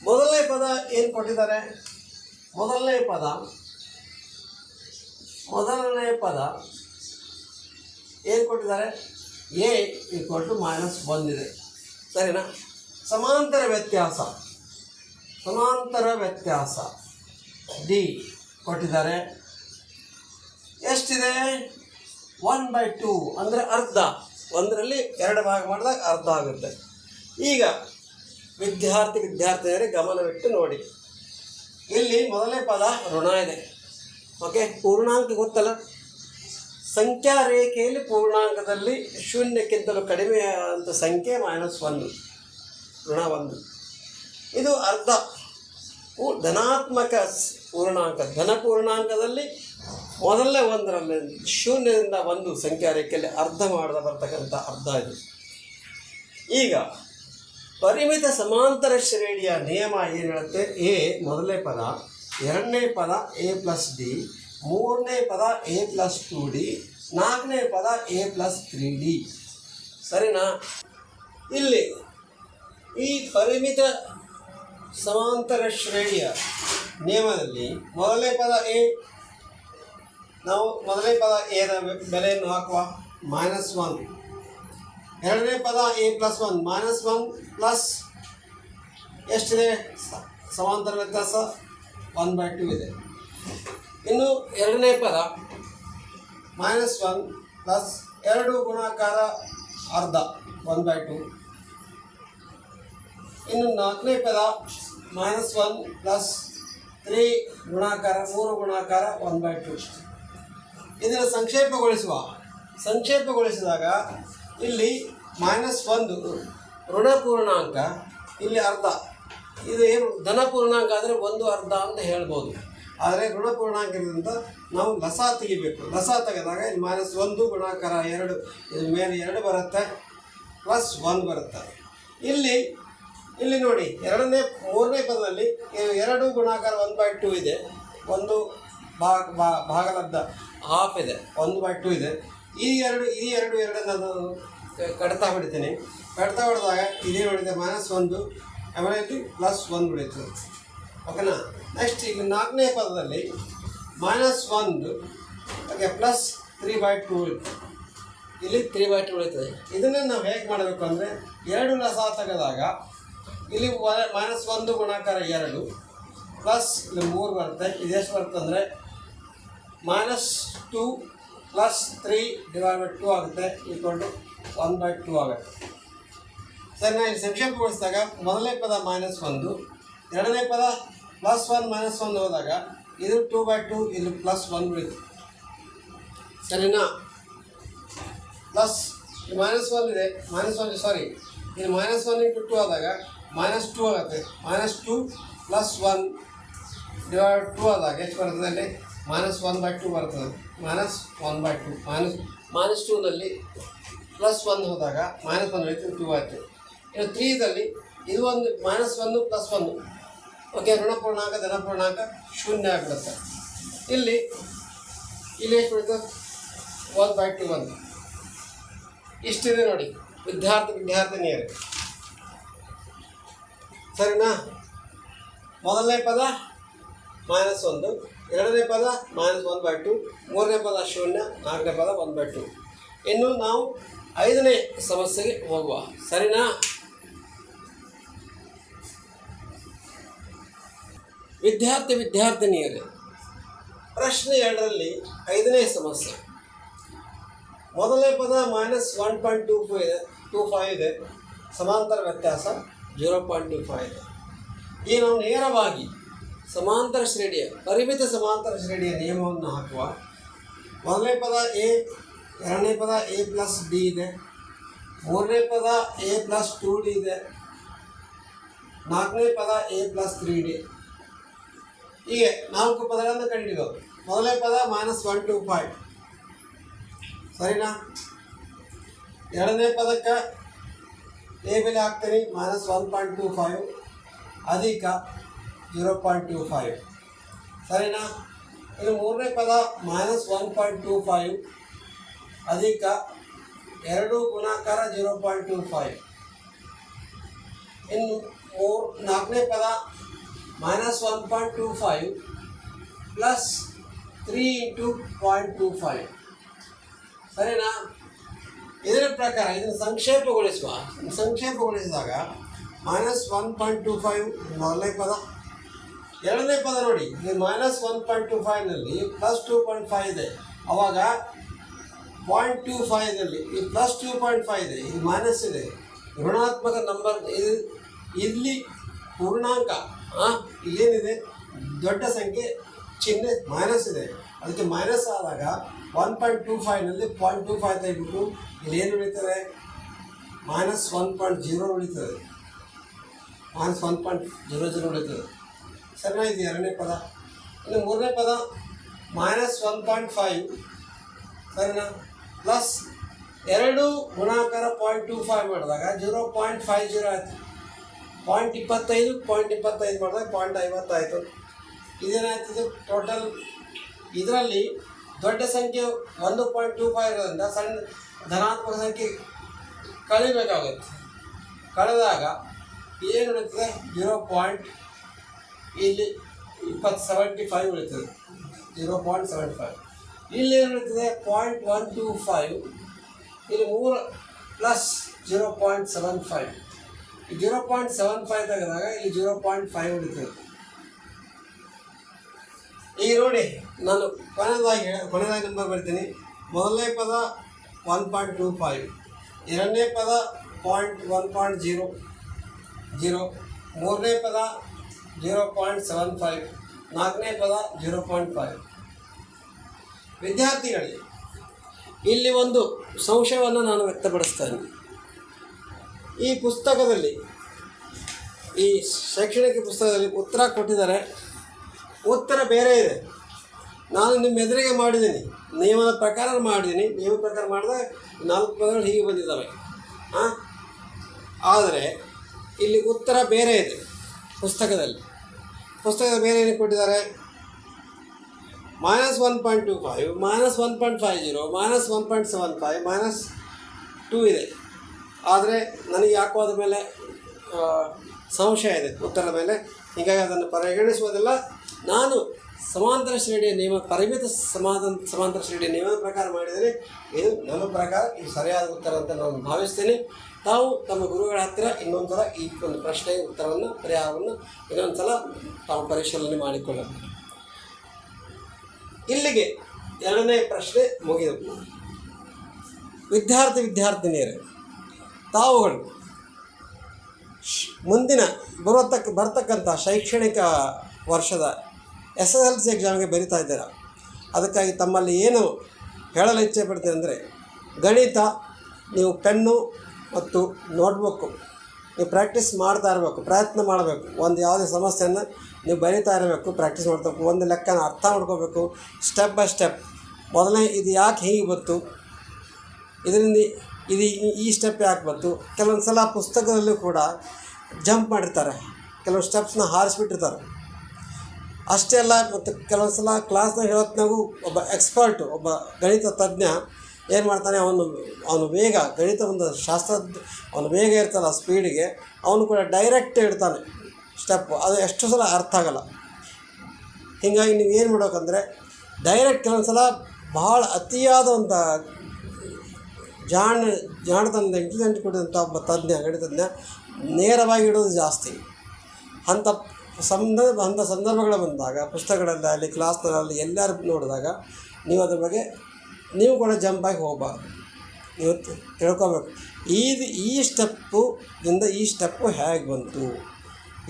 ಮೊದಲನೇ ಪದ ಏನು ಕೊಟ್ಟಿದ್ದಾರೆ? ಮೊದಲನೇ ಪದ ಮೊದಲನೇ ಪದ ಏನು ಕೊಟ್ಟಿದ್ದಾರೆ? ಎ ಈಕ್ವಲ್ ಟು ಮೈನಸ್ ಒಂದಿದೆ ಸರಿನಾ? ಸಮಾಂತರ ವ್ಯತ್ಯಾಸ ಸಮಾಂತರ ವ್ಯತ್ಯಾಸ ಡಿ ಕೊಟ್ಟಿದ್ದಾರೆ. ಎಷ್ಟಿದೆ? ಒನ್ ಬೈ ಟೂ ಅಂದರೆ ಅರ್ಧ. ಒಂದರಲ್ಲಿ ಎರಡು ಭಾಗ ಮಾಡಿದಾಗ ಅರ್ಧ ಆಗುತ್ತೆ. ಈಗ ವಿದ್ಯಾರ್ಥಿ ವಿದ್ಯಾರ್ಥಿಯರೇ ಗಮನವಿಟ್ಟು ನೋಡಿ. ಇಲ್ಲಿ ಮೊದಲನೇ ಪದ ಋಣ ಇದೆ. ಓಕೆ ಪೂರ್ಣಾಂಕ ಗೊತ್ತಲ್ಲ? ಸಂಖ್ಯಾ ರೇಖೆಯಲ್ಲಿ ಪೂರ್ಣಾಂಕದಲ್ಲಿ ಶೂನ್ಯಕ್ಕಿಂತಲೂ ಕಡಿಮೆ ಆದಂಥ ಸಂಖ್ಯೆ ಮೈನಸ್ ಒಂದು, ಋಣ ಒಂದು. ಇದು ಅರ್ಧ. ಧನಾತ್ಮಕ ಪೂರ್ಣಾಂಕ. ಧನ ಪೂರ್ಣಾಂಕದಲ್ಲಿ ಮೊದಲನೇ ಒಂದರಲ್ಲಿ ಶೂನ್ಯದಿಂದ ಒಂದು ಸಂಖ್ಯಾ ರೇಖೆಯಲ್ಲಿ ಅರ್ಧ ಮಾಡದ ಬರ್ತಕ್ಕಂಥ ಅರ್ಧ ಇದು. ಈಗ ಪರಿಮಿತ ಸಮಾಂತರ ಶ್ರೇಣಿಯ ನಿಯಮ ಏನು ಹೇಳುತ್ತೆ? ಎ ಮೊದಲನೇ ಪದ, ಎರಡನೇ ಪದ ಎ ಪ್ಲಸ್ ಡಿ, ಮೂರನೇ ಪದ ಎ ಪ್ಲಸ್ ಟು ಡಿ, ನಾಲ್ಕನೇ ಪದ ಎ ಪ್ಲಸ್ ತ್ರೀ ಡಿ. ಸರಿನಾ? ಇಲ್ಲಿ ಈ ಪರಿಮಿತ ಸಮಾಂತರ ಶ್ರೇಣಿಯ ನಿಯಮದಲ್ಲಿ ಮೊದಲನೇ ಪದ ಎ, ನಾವು ಮೊದಲನೇ ಪದ ಎದ ಬೆಲೆಯನ್ನು ಹಾಕುವ ಮೈನಸ್ ಒನ್ ಎರಡನೇ ಪದ a plus one minus one plus ಎಷ್ಟಿದೆ? ಸಮಾಂತರ ವ್ಯತ್ಯಾಸ ಒನ್ ಬೈ ಟು ಇದೆ. ಇನ್ನು ಎರಡನೇ ಪದ ಮೈನಸ್ ಒನ್ ಪ್ಲಸ್ ಎರಡು ಗುಣಾಕಾರ ಅರ್ಧ ಒನ್ ಬೈ ಟು ಇನ್ನು ನಾಲ್ಕನೇ ಪದ ಮೈನಸ್ ಒನ್ ಪ್ಲಸ್ ತ್ರೀ ಗುಣಾಕಾರ, ಮೂರು ಗುಣಾಕಾರ ಒನ್ ಬೈ ಟು ಇದನ್ನು ಸಂಕ್ಷೇಪಗೊಳಿಸುವ. ಸಂಕ್ಷೇಪಗೊಳಿಸಿದಾಗ ಇಲ್ಲಿ ಮೈನಸ್ ಒಂದು ಋಣ ಪೂರ್ಣಾಂಕ ಇಲ್ಲಿ ಅರ್ಧ. ಇದು ಏನು ಧನ ಪೂರ್ಣಾಂಕ ಆದರೆ ಒಂದು ಅರ್ಧ ಅಂತ ಹೇಳ್ಬೋದು. ಆದರೆ ಋಣ ಪೂರ್ಣಾಂಕದಿಂದ ನಾವು ಲಸ ತೆಗಿಬೇಕು. ಲಸ ತೆಗೆದಾಗ ಇಲ್ಲಿ ಮೈನಸ್ ಒಂದು ಗುಣಾಕಾರ ಎರಡು ಮೇಲೆ ಎರಡು ಬರುತ್ತೆ ಪ್ಲಸ್ ಒನ್ ಬರುತ್ತೆ. ಇಲ್ಲಿ ಇಲ್ಲಿ ನೋಡಿ, ಎರಡನೇ, ಮೂರನೇ ಪದದಲ್ಲಿ ಎರಡು ಗುಣಾಕಾರ ಒನ್ ಬೈ ಟು ಇದೆ. ಒಂದು ಭಾಗ ಭಾಗಲಬ್ಧ ಹಾಫ್ ಇದೆ. ಒಂದು ಬೈ ಟು ಇದೆ. ಈ ಎರಡು ಈ ಎರಡು ಎರಡನ್ನ ನಾನು ಕಡ್ತಾ ಹೊಡಿತೇನೆ. ಕಡ್ತಾ ಹೊಡೆದಾಗ ಇದೇ ಹೊಡೆದ ಮೈನಸ್ ಒಂದು, ಆಮೇಲೆ ಪ್ಲಸ್ ಒನ್ ಉಳಿತು. ಓಕೆನಾ ನೆಕ್ಸ್ಟ್ ಈಗ ನಾಲ್ಕನೇ ಪದದಲ್ಲಿ ಮೈನಸ್ ಒಂದು okay plus three by two ಉಳಿತು. ಇಲ್ಲಿ ತ್ರೀ ಬೈ ಟು ಉಳಿತದೆ. ಇದನ್ನೇ ನಾವು ಹೇಗೆ ಮಾಡಬೇಕು ಅಂದರೆ ಎರಡು ಲಸ ತೆಗೆದಾಗ ಇಲ್ಲಿ ಮೈನಸ್ ಒಂದು ಗುಣಾಕಾರ ಎರಡು ಪ್ಲಸ್ ಇಲ್ಲಿ ಮೂರು ಬರುತ್ತೆ. ಇದೆಷ್ಟು ಬರುತ್ತೆ ಅಂದರೆ minus two plus three divide by two ಆಗುತ್ತೆ equal to one by two ಆಗುತ್ತೆ. ಸರಿ ನಾನು ಇಲ್ಲಿ ಸಂಕ್ಷೇಪಗೊಳಿಸಿದಾಗ ಮೊದಲನೇ ಪದ ಮೈನಸ್ ಒಂದು, ಎರಡನೇ ಪದ ಪ್ಲಸ್ ಒನ್ ಮೈನಸ್ ಒನ್ ಹೋದಾಗ ಇದು ಟೂ ಬೈ ಟು ಇದು ಪ್ಲಸ್ ಒನ್ ಉಳಿತು ಸರಿನಾ? ಪ್ಲಸ್ ಮೈನಸ್ ಒನ್ ಇದೆ ಮೈನಸ್ ಒನ್ ಸಾರಿ ಇಲ್ಲಿ ಮೈನಸ್ ಒನ್ ಇಂಟು ಟು ಆದಾಗ ಮೈನಸ್ ಟು ಆಗುತ್ತೆ. Minus two plus one divide two ಆದಾಗ ಎಷ್ಟು ಬರ್ತದೆ ಮೈನಸ್ ಒನ್ ಬೈ ಟು ಬರ್ತದೆ. Minus one by two minus minus ಟೂನಲ್ಲಿ plus one ಹೋದಾಗ ಮೈನಸ್ ಒನ್ ಆಯಿತು ಟೂ ಆಯಿತು. ಇನ್ನು ತ್ರೀದಲ್ಲಿ ಇದು ಒಂದು ಮೈನಸ್ ಒಂದು ಪ್ಲಸ್ ಒಂದು ಓಕೆ ಋಣಪೂರ್ಣಾಂಕ ಧನಪೂರ್ಣಾಂಕ ಶೂನ್ಯ ಆಗಿಬಿಡುತ್ತೆ ಇಲ್ಲಿ ಇಲ್ಲಿ ಎಷ್ಟು ಬಿಡ್ತು ಒನ್ ಬೈ ಟು ಒಂದು. ಇಷ್ಟಿದೆ ನೋಡಿ. ವಿದ್ಯಾರ್ಥಿ, ವಿದ್ಯಾರ್ಥಿನಿಯರು. ಸರಿನಾ? ಮೊದಲನೇ ಪದ ಮೈನಸ್ ಒಂದು. ಎರಡನೇ ಪದ ಮೈನಸ್ ಒನ್ ಬೈ ಟು ಮೂರನೇ ಪದ ಶೂನ್ಯ, ನಾಲ್ಕನೇ ಪದ ಒನ್ ಬೈ ಟು ಇನ್ನು ನಾವು ಐದನೇ ಸಮಸ್ಯೆಗೆ ಹೋಗುವ. ಸರಿನಾ? ವಿದ್ಯಾರ್ಥಿ, ವಿದ್ಯಾರ್ಥಿನಿಯರೇ, ಪ್ರಶ್ನೆ ಎರಡರಲ್ಲಿ ಐದನೇ ಸಮಸ್ಯೆ. ಮೊದಲನೇ ಪದ minus one point two five ಇದೆ ಟೂ ಫೈವ್ ಇದೆ. ಸಮಾಂತರ ವ್ಯತ್ಯಾಸ ಜೀರೋ ಪಾಯಿಂಟ್ ಟೂ ಫೈವ್ ಇದೆ. ಈ ನಾವು ನೇರವಾಗಿ ಸಮಾಂತರ ಶ್ರೇಣಿಯ, ಪರಿಮಿತ ಸಮಾಂತರ ಶ್ರೇಣಿಯ ನಿಯಮವನ್ನು ಹಾಕುವ. ಮೊದಲನೇ ಪದ ಎ ಎರಡನೇ ಪದ ಎ ಪ್ಲಸ್ ಡಿ ಇದೆ. ಮೂರನೇ ಪದ ಎ ಪ್ಲಸ್ ಟೂ ಡಿ ಇದೆ. ನಾಲ್ಕನೇ ಪದ ಎ ಪ್ಲಸ್ ತ್ರೀ ಡಿ ಹೀಗೆ ನಾಲ್ಕು ಪದಗಳನ್ನು ಕಂಡಿದ್ದೆವು ಮೊದಲನೇ ಪದ ಮೈನಸ್ ಒನ್ ಟು ಫೈವ್ ಸರಿನಾ? ಎರಡನೇ ಪದಕ್ಕೆ ಎ ಬೆಲೆ ಹಾಕ್ತೀನಿ minus one point two five ಅಧಿಕ. ಜೀರೋ ಪಾಯಿಂಟ್ ಟು ಫೈವ್ ಸರಿನಾ? ಇದು ಮೂರನೇ ಪದ minus one point two five ಅಧಿಕ ಎರಡು ಗುಣಾಕಾರ ಜೀರೋ ಪಾಯಿಂಟ್ ಟು ಫೈವ್ ಇನ್ನು ಮೂರು, ನಾಲ್ಕನೇ ಪದ minus one point two five plus three into point two five ಸರಿನಾ? ಇದರ ಪ್ರಕಾರ ಇದನ್ನು ಸಂಕ್ಷೇಪಗೊಳಿಸುವ, ಸಂಕ್ಷೇಪಗೊಳಿಸಿದಾಗ minus one point two five ಮೊದಲನೇ ಪದ ಎರಡನೇ ಪದ ನೋಡಿ. ಈ ಮೈನಸ್ ಒನ್ ಪಾಯಿಂಟ್ ಟು ಫೈವ್ನಲ್ಲಿ ಪ್ಲಸ್ ಟೂ ಪಾಯಿಂಟ್ ಫೈವ್ ಇದೆ. ಅವಾಗ ಪಾಯಿಂಟ್ ಟೂ ಫೈವ್ನಲ್ಲಿ ಈ ಪ್ಲಸ್ ಟೂ ಪಾಯಿಂಟ್ ಫೈವ್ ಇದೆ. ಇದು ಮೈನಸ್ ಇದೆ. ಋಣಾತ್ಮಕ ನಂಬರ್ ಇದು ಇಲ್ಲಿ ಪೂರ್ಣಾಂಕ ಏನಿದೆ ದೊಡ್ಡ ಸಂಖ್ಯೆ, ಚಿಹ್ನೆ ಮೈನಸ್ ಇದೆ. ಅದಕ್ಕೆ ಮೈನಸ್ ಆದಾಗ ಒನ್ ಪಾಯಿಂಟ್ ಟೂ ಫೈವ್ನಲ್ಲಿ ಪಾಯಿಂಟ್ ಟು ಫೈವ್ ತೆಗೆದ್ಬಿಟ್ಟು ಇಲ್ಲಿ ಏನು ಉಳಿತದೆ? ಮೈನಸ್ ಒನ್ ಪಾಯಿಂಟ್ ಜೀರೋ ಉಳಿತದೆ. Minus one point zero zero ಉಳಿತದೆ. ಇದು ಎರಡನೇ ಪದ. ಇನ್ನು ಮೂರನೇ ಪದ ಮೈನಸ್ ಒನ್ ಪಾಯಿಂಟ್ ಫೈವ್ ಸರಿನಾ? ಪ್ಲಸ್ ಎರಡು ಗುಣಾಕಾರ ಪಾಯಿಂಟ್ ಟು ಫೈವ್ ಮಾಡಿದಾಗ ಜೀರೋ ಪಾಯಿಂಟ್ ಫೈವ್ ಜೀರೋ ಆಯಿತು. ಪಾಯಿಂಟ್ ಇಪ್ಪತ್ತೈದು ಪಾಯಿಂಟ್ ಇಪ್ಪತ್ತೈದು ಮಾಡಿದಾಗ ಪಾಯಿಂಟ್ ಐವತ್ತಾಯಿತು. ಇದೇನಾಯ್ತದೆ ಟೋಟಲ್ ಇದರಲ್ಲಿ ದೊಡ್ಡ ಸಂಖ್ಯೆ ಒಂದು ಪಾಯಿಂಟ್ ಟೂ ಫೈವ್ ಇರೋದ್ರಿಂದ ಸಣ್ಣ ಧನಾತ್ಮಕ ಸಂಖ್ಯೆ ಕಳಿಬೇಕಾಗುತ್ತೆ. ಕಳೆದಾಗ ಏನು ಉಳಿತದೆ ಜೀರೋ ಪಾಯಿಂಟ್ ಇಲ್ಲಿ ಇಪ್ಪತ್ತು ಸೆವೆಂಟಿ ಫೈವ್ ಉಳಿತದೆ. ಜೀರೋ ಪಾಯಿಂಟ್ ಸೆವೆಂಟಿ ಫೈವ್ ಇಲ್ಲಿ ಏನು ಉಳಿತದೆ? ಪಾಯಿಂಟ್ ಒನ್ ಟೂ ಫೈವ್ ಇಲ್ಲಿ ಮೂರು plus zero point seven five zero point seven five ತೆಗೆದಾಗ ಇಲ್ಲಿ ಜೀರೋ ಪಾಯಿಂಟ್ ಫೈವ್ ಉಳಿತದೆ. ಈಗ ನೋಡಿ, ನಾನು ಕೊನೆಯದಾಗಿ ಕೊನೆಯದಾಗಿ ನಂಬರ್ ಬರ್ತೀನಿ. ಮೊದಲನೇ ಪದ ಒನ್ ಪಾಯಿಂಟ್ ಟೂ ಫೈವ್ ಎರಡನೇ ಪದ point one point zero zero ಮೂರನೇ ಪದ ಜೀರೋ ಪಾಯಿಂಟ್ ಸೆವೆನ್ ಫೈವ್. ನಾಲ್ಕನೇ ಪದ ಜೀರೋ ಪಾಯಿಂಟ್ ಫೈವ್. ವಿದ್ಯಾರ್ಥಿಗಳಿಗೆ ಇಲ್ಲಿ ಒಂದು ಸಂಶಯವನ್ನು ನಾನು ವ್ಯಕ್ತಪಡಿಸ್ತೇನೆ. ಈ ಪುಸ್ತಕದಲ್ಲಿ, ಈ ಶೈಕ್ಷಣಿಕ ಪುಸ್ತಕದಲ್ಲಿ ಉತ್ತರ ಕೊಟ್ಟಿದ್ದಾರೆ. ಉತ್ತರ ಬೇರೆ ಇದೆ. ನಾನು ನಿಮ್ಮ ಎದುರಿಗೆ ಮಾಡಿದ್ದೀನಿ. ನಿಯಮದ ಪ್ರಕಾರ ಮಾಡಿದ್ದೀನಿ. ನಿಯಮ ಪ್ರಕಾರ ಮಾಡಿದಾಗ ನಾಲ್ಕು ಪದಗಳು ಹೀಗೆ ಬಂದಿದ್ದಾವೆ. ಆದರೆ, ಇಲ್ಲಿ ಉತ್ತರ ಬೇರೆ ಇದೆ ಪುಸ್ತಕದಲ್ಲಿ. ಪುಸ್ತಕದ ಮೇಲೆ ಏನು ಕೊಟ್ಟಿದ್ದಾರೆ? Minus one point two five minus one point five zero minus one point seven five minus two ಇದೆ. ಆದರೆ ನನಗೆ ಯಾಕೋ ಅದ ಮೇಲೆ ಸಂಶಯ ಇದೆ, ಉತ್ತರದ ಮೇಲೆ. ಹೀಗಾಗಿ ಅದನ್ನು ಪರಿಗಣಿಸುವುದಿಲ್ಲ ನಾನು ಸಮಾಂತರ ಶ್ರೇಣಿಯ ನಿಯಮ, ಪರಿಮಿತ ಸಮಾಧಾನ ಸಮಾಂತರ ಶ್ರೇಣಿಯ ನಿಯಮದ ಪ್ರಕಾರ ಮಾಡಿದರೆ ಇದು ನನ್ನ ಪ್ರಕಾರ ಇದು ಸರಿಯಾದ ಉತ್ತರ ಅಂತ ನಾನು ಭಾವಿಸ್ತೇನೆ. ತಾವು ತಮ್ಮ ಗುರುಗಳ ಹತ್ತಿರ ಇನ್ನೊಂದು ಸಲ ಈ ಒಂದು ಪ್ರಶ್ನೆ, ಉತ್ತರವನ್ನು, ಪರಿಹಾರವನ್ನು ಇನ್ನೊಂದು ಸಲ ತಾವು ಪರಿಶೀಲನೆ ಮಾಡಿಕೊಳ್ಳಬೇಕು. ಇಲ್ಲಿಗೆ ಎರಡನೇ ಪ್ರಶ್ನೆ ಮುಗಿದವು ವಿದ್ಯಾರ್ಥಿ, ವಿದ್ಯಾರ್ಥಿನಿಯರೇ, ತಾವುಗಳು ಮುಂದಿನ ಬರತಕ್ಕ ಬರ್ತಕ್ಕಂಥ ಶೈಕ್ಷಣಿಕ ವರ್ಷದ ಎಸ್ ಎಸ್ ಎಲ್ ಸಿ ಎಕ್ಸಾಮ್ಗೆ ಬರಿತಾ ಇದ್ದೀರಾ? ಅದಕ್ಕಾಗಿ ತಮ್ಮಲ್ಲಿ ಏನು ಹೇಳಲು ಇಚ್ಛೆ ಪಡ್ತೀನಿ ಅಂದರೆ, ಗಣಿತ, ನೀವು ಪೆನ್ನು ಮತ್ತು ನೋಟ್ಬುಕ್ಕು ನೀವು ಪ್ರಾಕ್ಟೀಸ್ ಮಾಡ್ತಾ ಇರಬೇಕು, ಪ್ರಯತ್ನ ಮಾಡಬೇಕು. ಒಂದು ಯಾವುದೇ ಸಮಸ್ಯೆಯನ್ನು ನೀವು ಬರಿತಾ ಇರಬೇಕು, ಪ್ರಾಕ್ಟೀಸ್ ಮಾಡಬೇಕು. ಒಂದು ಲೆಕ್ಕನ ಅರ್ಥ ಮಾಡ್ಕೋಬೇಕು, ಸ್ಟೆಪ್ ಬೈ ಸ್ಟೆಪ್. ಮೊದಲನೇ ಇದು ಯಾಕೆ ಹೀಗೆ ಬಂತು? ಇದರಿಂದ ಇದು ಈ ಸ್ಟೆಪ್ ಯಾಕೆ ಬಂತು? ಕೆಲವೊಂದು ಸಲ ಪುಸ್ತಕದಲ್ಲೂ ಕೂಡ ಜಂಪ್ ಮಾಡಿರ್ತಾರೆ. ಕೆಲವು ಸ್ಟೆಪ್ಸ್ನ ಹಾರಿಸ್ಬಿಟ್ಟಿರ್ತಾರೆ. ಅಷ್ಟೇ ಅಲ್ಲ ಮತ್ತು ಕೆಲವೊಂದು ಸಲ ಕ್ಲಾಸ್ನ ಹೇಳೋತ್ನಾಗೂ ಒಬ್ಬ ಎಕ್ಸ್ಪರ್ಟು ಒಬ್ಬ ಗಣಿತ ತಜ್ಞ ಏನು ಮಾಡ್ತಾನೆ, ಅವನು ಅವನು ವೇಗ ಗಣಿತ ಒಂದು ಶಾಸ್ತ್ರ, ಅವನು ವೇಗ ಇರ್ತಲ್ಲ ಸ್ಪೀಡಿಗೆ ಅವನು ಕೂಡ ಡೈರೆಕ್ಟ್ ಇಡ್ತಾನೆ ಸ್ಟೆಪ್ಪು ಅದು ಎಷ್ಟು ಸಲ ಅರ್ಥ ಆಗಲ್ಲ. ಹೀಗಾಗಿ ನೀವು ಏನು ಮಾಡ್ಬೇಕಂದ್ರೆ ಡೈರೆಕ್ಟ್ ಕೆಲವೊಂದು ಸಲ ಭಾಳ ಅತಿಯಾದ ಒಂದು ಜಾಣ, ಜಾಣತನದ ಇಂಟೆಲಿಜೆಂಟ್ ಕೊಡಿದಂಥ ಒಬ್ಬ ತಜ್ಞ, ಗಣಿತಜ್ಞ, ನೇರವಾಗಿ ಇಡೋದು ಜಾಸ್ತಿ. ಅಂಥ ಸಂದರ್ಭ ಅಂಥ ಸಂದರ್ಭಗಳು ಬಂದಾಗ, ಪುಸ್ತಕಗಳಲ್ಲಿ ಕ್ಲಾಸ್ಗಳಲ್ಲಿ ಎಲ್ಲರೂ ನೋಡಿದಾಗ ನೀವು ಅದ್ರ ಬಗ್ಗೆ, ನೀವು ಕೂಡ ಜಂಪಾಗಿ ಹೋಗಬಾರ್ದು. ನೀವು ತಿಳ್ಕೊಬೇಕು. ಈ ಈ ಸ್ಟೆಪ್ಪು ಇಂದ ಈ ಸ್ಟೆಪ್ಪು ಹೇಗೆ ಬಂತು?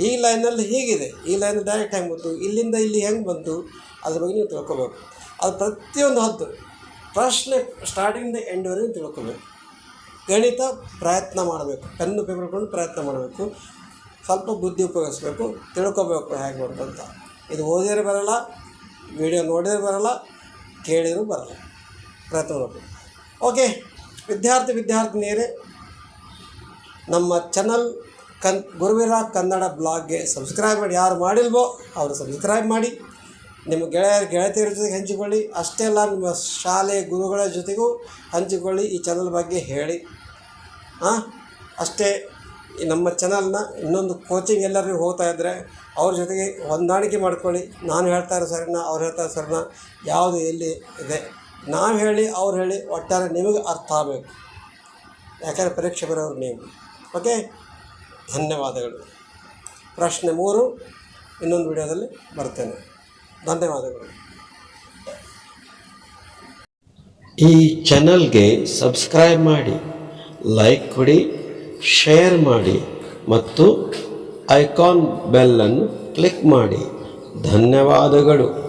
ಈ ಲೈನಲ್ಲಿ ಹೀಗಿದೆ. ಈ ಲೈನ್ ಡೈರೆಕ್ಟ್ ಹೆಂಗೆ ಬಂತು? ಇಲ್ಲಿಂದ ಇಲ್ಲಿ ಹೆಂಗೆ ಬಂತು? ಅದ್ರ ಬಗ್ಗೆ ನೀವು ತಿಳ್ಕೊಬೇಕು. ಅದು ಪ್ರತಿಯೊಂದು ಹದ್ದು, ಪ್ರಶ್ನೆ ಸ್ಟಾರ್ಟಿಂಗಿಂದ ಎಂಡ್ವರೆಗೂ ತಿಳ್ಕೊಬೇಕು. ಗಣಿತ ಪ್ರಯತ್ನ ಮಾಡಬೇಕು. ಪೆನ್ನು ಪೇಪರ್ ಕೊಂಡು ಪ್ರಯತ್ನ ಮಾಡಬೇಕು. ಸ್ವಲ್ಪ ಬುದ್ಧಿ ಉಪಯೋಗಿಸ್ಬೇಕು, ತಿಳ್ಕೊಬೇಕು ಹೇಗೆ ಅಂತ. ಇದು ಓದಿದ್ರೆ ಬರಲ್ಲ ವಿಡಿಯೋ ನೋಡಿದ್ರೆ ಬರಲ್ಲ, ಕೇಳಿದರೂ ಬರಲ್ಲ ಪ್ರಯತ್ನ ಓಕೆ ವಿದ್ಯಾರ್ಥಿ ವಿದ್ಯಾರ್ಥಿನಿಯರೇ, ನಮ್ಮ ಚಾನಲ್ ಕನ್ ಗುರುವಿರ ಕನ್ನಡ ಬ್ಲಾಗ್ಗೆ ಸಬ್ಸ್ಕ್ರೈಬ್ ಮಾಡಿ, ಯಾರು ಮಾಡಿಲ್ವೋ ಅವರು ಸಬ್ಸ್ಕ್ರೈಬ್ ಮಾಡಿ. ನಿಮ್ಮ ಗೆಳೆಯರ, ಗೆಳತಿಯರ ಜೊತೆಗೆ ಹಂಚಿಕೊಳ್ಳಿ, ಅಷ್ಟೇ ಅಲ್ಲ, ನಿಮ್ಮ ಶಾಲೆ ಗುರುಗಳ ಜೊತೆಗೂ ಹಂಚಿಕೊಳ್ಳಿ ಈ ಚಾನಲ್ ಬಗ್ಗೆ ಹೇಳಿ. ಹಾಂ ಅಷ್ಟೇ. ನಮ್ಮ ಚಾನಲ್ನ ಇನ್ನೊಂದು ಕೋಚಿಂಗ್ ಎಲ್ಲರಿಗೂ ಹೋಗ್ತಾ ಇದ್ದರೆ ಅವ್ರ ಜೊತೆಗೆ ಹೊಂದಾಣಿಕೆ ಮಾಡ್ಕೊಳ್ಳಿ. ನಾನು ಹೇಳ್ತಾ ಇರೋ ಸರ್ನ, ಅವ್ರು ಹೇಳ್ತಾ ಇರೋ ಸರ್ನ ಯಾವುದು ಎಲ್ಲಿ ಇದೆ. ನಾವು ಹೇಳಿ, ಅವ್ರು ಹೇಳಿ ಒಟ್ಟಾರೆ ನಿಮಗೆ ಅರ್ಥ ಆಗಬೇಕು. ಯಾಕಂದರೆ ಪರೀಕ್ಷೆ ಬರೋರು ನೀವು. ಓಕೆ ಧನ್ಯವಾದಗಳು. ಪ್ರಶ್ನೆ ಮೂರು, ಇನ್ನೊಂದು ವಿಡಿಯೋದಲ್ಲಿ ಬರ್ತೇನೆ. ಧನ್ಯವಾದಗಳು. ಈ ಚಾನಲ್ಗೆ ಸಬ್ಸ್ಕ್ರೈಬ್ ಮಾಡಿ ಲೈಕ್ ಕೊಡಿ. ಶೇರ್ ಮಾಡಿ ಮತ್ತು ಐಕಾನ್ ಬೆಲ್ಲನ್ನು ಕ್ಲಿಕ್ ಮಾಡಿ. ಧನ್ಯವಾದಗಳು.